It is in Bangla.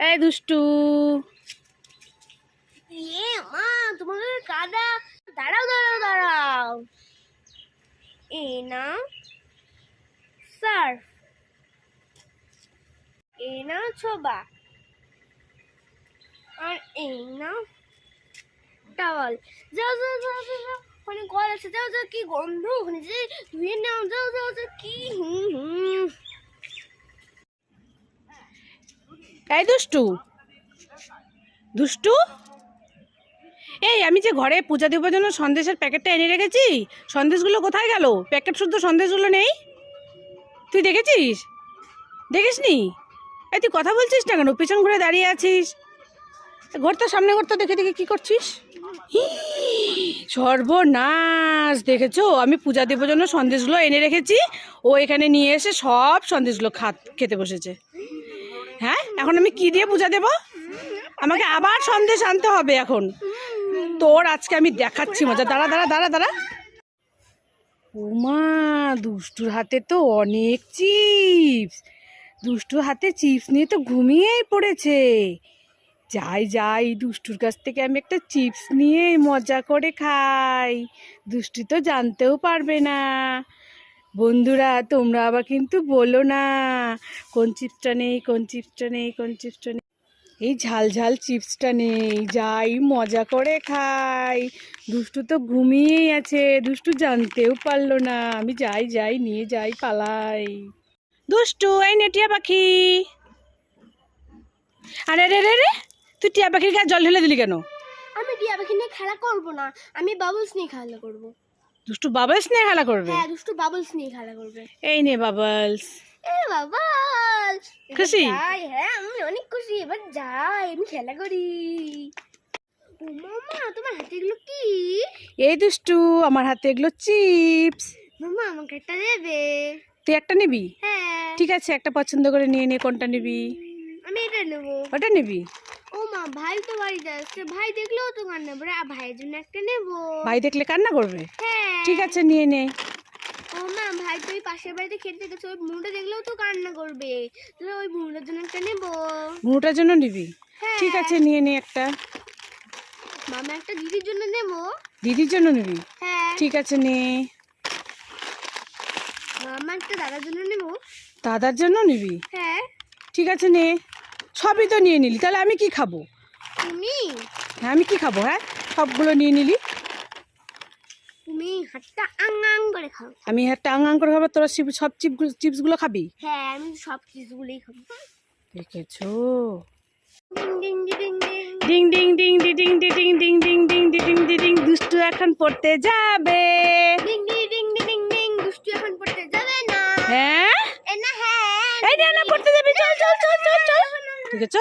এই দুষ্টু। এ, মা তোমাদের কাদা। দাঁড়াও দাঁড়াও দাঁড়াও। এ না সার্ফ। এ না ছোবা। আর এই না টাওয়াল। যাও যাও যাও যাও যাও। ওখানে কল আছে। যাও যাও, কি গন্ধ। ওখানে যে ধুয়ে নাও। যাও যাও যাও, কি হুম হুম। এই দুষ্টু। দুষ্টু? এই, আমি যে ঘরে পূজা দেবার জন্য সন্দেশের প্যাকেটটা এনে রেখেছি, সন্দেশগুলো কোথায় গেল? প্যাকেট শুদ্ধ সন্দেশগুলো নেই? তুই দেখেছিস? দেখিস নি এই, তুই কথা বলছিস না কেন? পিছন ঘুরে দাঁড়িয়ে আছিস। ঘরটা সামনে ঘরটা দেখে দেখে কি করছিস? সর্বনাশ, দেখেছ? আমি পূজা দেবার জন্য সন্দেশগুলো এনে রেখেছি। ও এখানে নিয়ে এসে সব সন্দেশগুলো খাত খেতে বসেছে। হ্যাঁ? এখন আমি কি দিয়ে পূজা দেব? আমাকে আবার সন্দেশ আনতে হবে এখন। তোর আজকে আমি দেখাচ্ছি মজা। দাঁড়া দাঁড়া দাঁড়া দাঁড়া। উমা, দুষ্টুর হাতে তো অনেক চিপস। দুষ্টুর হাতে চিপস নিয়ে তো ঘুমিয়েই পড়েছে। যাই যাই, দুষ্টুর কাছ থেকে আমি একটা চিপস নিয়ে মজা করে খাই। দুষ্টু তো জানতেও পারবে না। বন্ধুরা, তোমরা আবার কিন্তু বলো না। কোন চিপসটা নেই, কোন চিপসটা নেই, কোন চিপসটা নেই। এই ঝাল ঝাল চিপসটা নেই, যাই মজা করে খাই। দুষ্টু তো ঘুমিয়েই আছে, দুষ্টু জানতেও পারল না। আমি যাই যাই, নিয়ে যাই, পালাই। দুষ্টু, এই নে টিয়া পাখি। আরে, রে রে রে, তুই টিয়া পাখির গায়ে জল ঢেলে দিলি কেন? আমি টিয়া পাখি নিয়ে খেলা করব না, আমি বাবলস নিয়ে খেলা করব। দুষ্টু বাবলস নিয়ে খেলা করবে? হ্যাঁ দুষ্টু বাবলস নিয়ে খেলা করবে। এই নে বাবলস। এ বাবলস। খুশি? হ্যাঁ আমি অনেক খুশি। এবার যাই আমি খেলা করি। ও মামা তোমার হাতে এগুলো কি? এই দুষ্টু আমার হাতে এগুলো চিপস। মামা আমাকে একটা দেবে। তুই একটা নিবি? হ্যাঁ। ঠিক আছে একটা পছন্দ করে নিয়ে নে কোনটা নিবি? আমি এটা নেব। ওটা নিবি? ও মা ভাই তো বাড়িতে আসছে। ভাই দেখলেও তো কান্না করে আর ভাইয়ের জন্য একটা নেব। ভাই দেখলে কান্না করবে? হ্যাঁ ঠিক আছে নিয়ে নে। ও মা ভাই তো ওই পাশের বাড়িতে খেলতে গেছে ওই মুড়টা দেখলেও তো কান্না করবে। তাহলে ওই মুড়টার জন্য একটা নেব। মুটার জন্য নিবি? হ্যাঁ। ঠিক আছে নিয়ে নে একটা। মামা একটা দিদির জন্য নেব। দিদির জন্য নিবি? হ্যাঁ। ঠিক আছে নে। মামা একটা দাদার জন্য নেব। দাদার জন্য নিবি? হ্যাঁ। ঠিক আছে নে। সবই তো নিয়ে নিলি তাহলে আমি কি খাব? তুমি? হ্যাঁ আমি কি খাব হ্যাঁ? সবগুলো নিয়ে নিলি। হাতটা আং আং করে খাও আমি একটা আং আং করে খাব তোরা সব চিপগুলো চিপসগুলো খাবি হ্যাঁ আমি সব খাব দেখেছ ডিং ডিং ডিং ডিং ডিং ডিং ডিং ডিং ডিং ডিং ডিং ডিং দুষ্টু এখন পড়তে যাবে ডিং ডিং ডিং ডিং ডিং দুষ্টু এখন পড়তে যাবে না হ্যাঁ এ না হ্যাঁ এই না না পড়তে যাবি চল চল চল চল চল দেখেছ